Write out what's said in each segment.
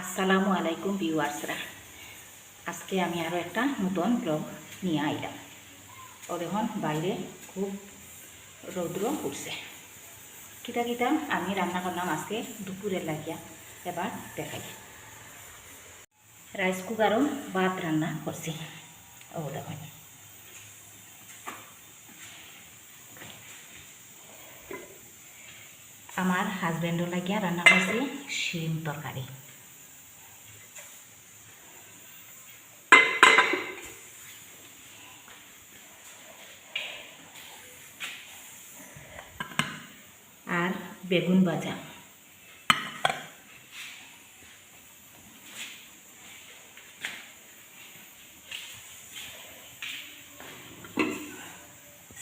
আসসালামু আলাইকুম ভিউয়ার্সরা। আজকে আমি আরও একটা নতুন ব্লগ নিয়ে আইলাম। ও দেখুন, বাইরে খুব রৌদ্র উঠছে। কিতা কিতা আমি রান্না করলাম আজকে দুপুরের লাগিয়া, এবার দেখাই। রাইস কুকারও ভাত রান্না করছি। ও দেখুন। আমার হাজব্যান্ডও লাগিয়া রান্না করছি, শিম তরকারি আর বেগুন ভাজা।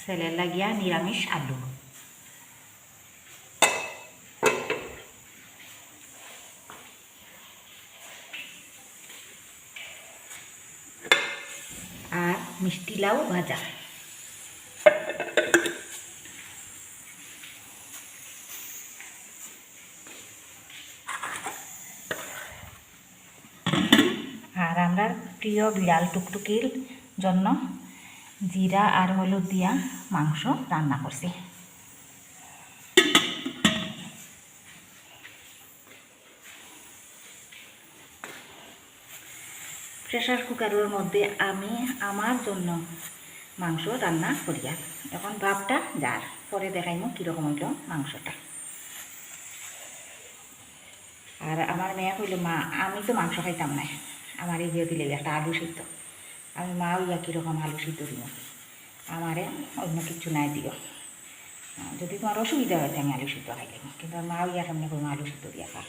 ছেলের লাগিয়া নিরামিষ আলু। আর মিষ্টি লাউ ভাজা। আর আমরা প্রিয় বিড়াল টুকটুকির জন্য জিরা আর হলুদ দিয়া মাংস রান্না করছি। প্রেশার কুকারের মধ্যে আমি আমার জন্য মাংস রান্না করিয়া এখন ভাবটা যার, পরে দেখাইমো কীরকম হইল মাংসটা। আর আমার মেয়ে কইল মা, আমি তো মাংস খাইতাম না। আমার এই দিলে একটা আলু সিদ্ধ। আমি মা ইয়া কীরকম আলু সিদ্ধ দিব। আমারে অন্য কিছু নাই দিও। যদি তোমার অসুবিধা হয়েছে আমি আলু সিদ্ধ খাইলাম কিন্তু আমার মা ইয়া কেমনি করব আলু সিদ্ধ দিয়া খা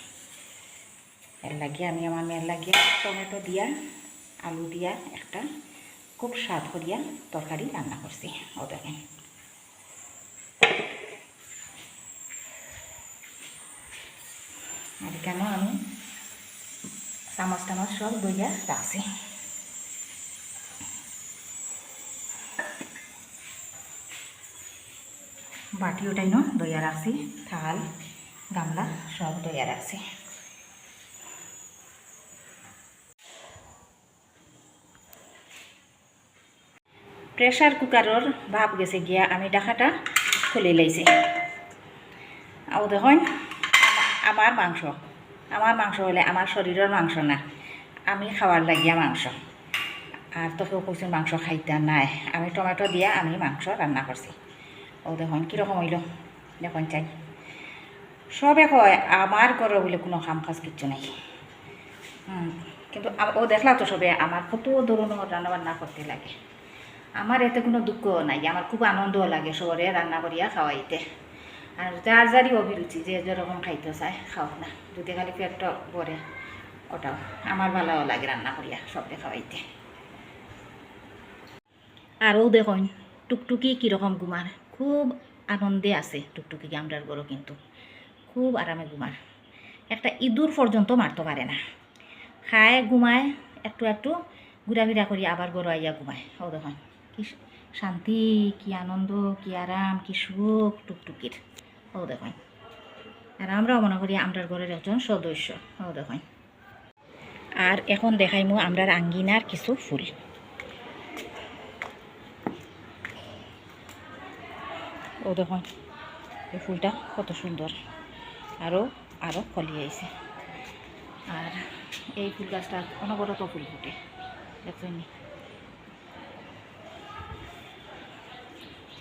এর লাগিয়ে আমি আমার মেয়ের লাগিয়ে টমেটো দিয়া, আলু দিয়া একটা খুব স্বাদ করিয়া তরকারি রান্না করছি। ওদেরকে আর কেন আমি চামচ টামচ সব দইয়া রাখছি। বাটি ওটাই ন দইয়া রাখছি। থাল, গামলা সব দইয়া রাখছি। প্রেসার কুকারের ভাব গেছে গিয়া আমি ডাকাটা খুলে লাইছি। আও দেখুন, আমার মাংস। আমার মাংস হলে আমার শরীরের মাংস না। আমি খাওয়ার লাগিয়া মাংস। আর তোকেও কইছেন মাংস খাইতে নাই। আমি টমেটো দিয়া আমি মাংস রান্না করছি। ও দেখুন কীরকম হইল। দেখুন চাই। সবে কয়, আমার ঘরে বলে কোনো কাম কাজ কিচ্ছু নাই। কিন্তু ও দেখলা তো সবে আমার কত ধরনের রান্না বান্না করতে লাগে। আমার এতে কোনো দুঃখ নাই। আমার খুব আনন্দও লাগে সবরে রান্না করিয়া খাওয়াইতে। আর যার যারই অভিরুচি, যে যেরকম খাইতে চায় খাও না। যদি খালি পেটটা ভরে ওটাও। আমার ভালো লাগে রান্না করিয়া সবরে খাওয়াইতে। আরও দেখুন, টুকটুকি কীরকম ঘুমার খুব আনন্দে আছে টুকটুকি আমরার গরু কিন্তু। খুব আরামে ঘুমার একটা ইঁদুর পর্যন্ত মারতে পারে না। খায় ঘুমায় একটু একটু ঘুরাফিরা করি, আবার গরু আইয়া ঘুমায় ও দেখুন, কি শান্তি, কি আনন্দ, কি আরাম, কি সুখ টুকটুকির। ও দেখুন। আর আমরাও মনে করি আমরার ঘরের একজন সদস্য। ও দেখুন। আর এখন দেখাইমু আমরার আঙ্গিনার কিছু ফুল। ও দেখুন, এই ফুলটা কত সুন্দর। আরও আরও ফলি আইছে। আর এই ফুল গাছটা অনবরত ফুল ফুটে। দেখছেন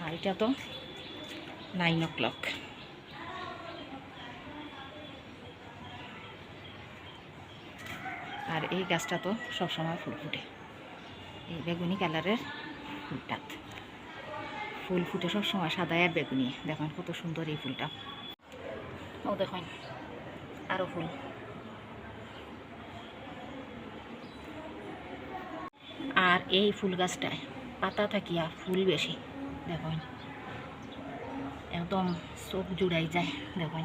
আর এটা তো নাইন ও ক্লক। আর এই গাছটা তো সবসময় ফুল ফুটে। এই বেগুনি কালারের ফুলটাত ফুল ফুটে সবসময় সাদা আর বেগুনি। দেখুন কত সুন্দর এই ফুলটা। ও দেখুন আরও ফুল। আর এই ফুল গাছটায় পাতা থাকিয়া ফুল বেশি। দেখুন, একদম চোখ জুড়াই যায়। দেখুন।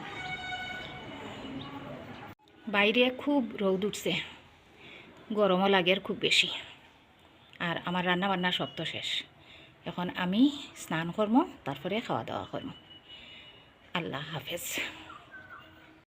বাইরে খুব রোদ উঠছে। গরমও লাগে আর খুব বেশি। আর আমার রান্না বান্না সব তো শেষ। এখন আমি স্নান করব, তারপরে খাওয়া দাওয়া করব। আল্লাহ হাফেজ।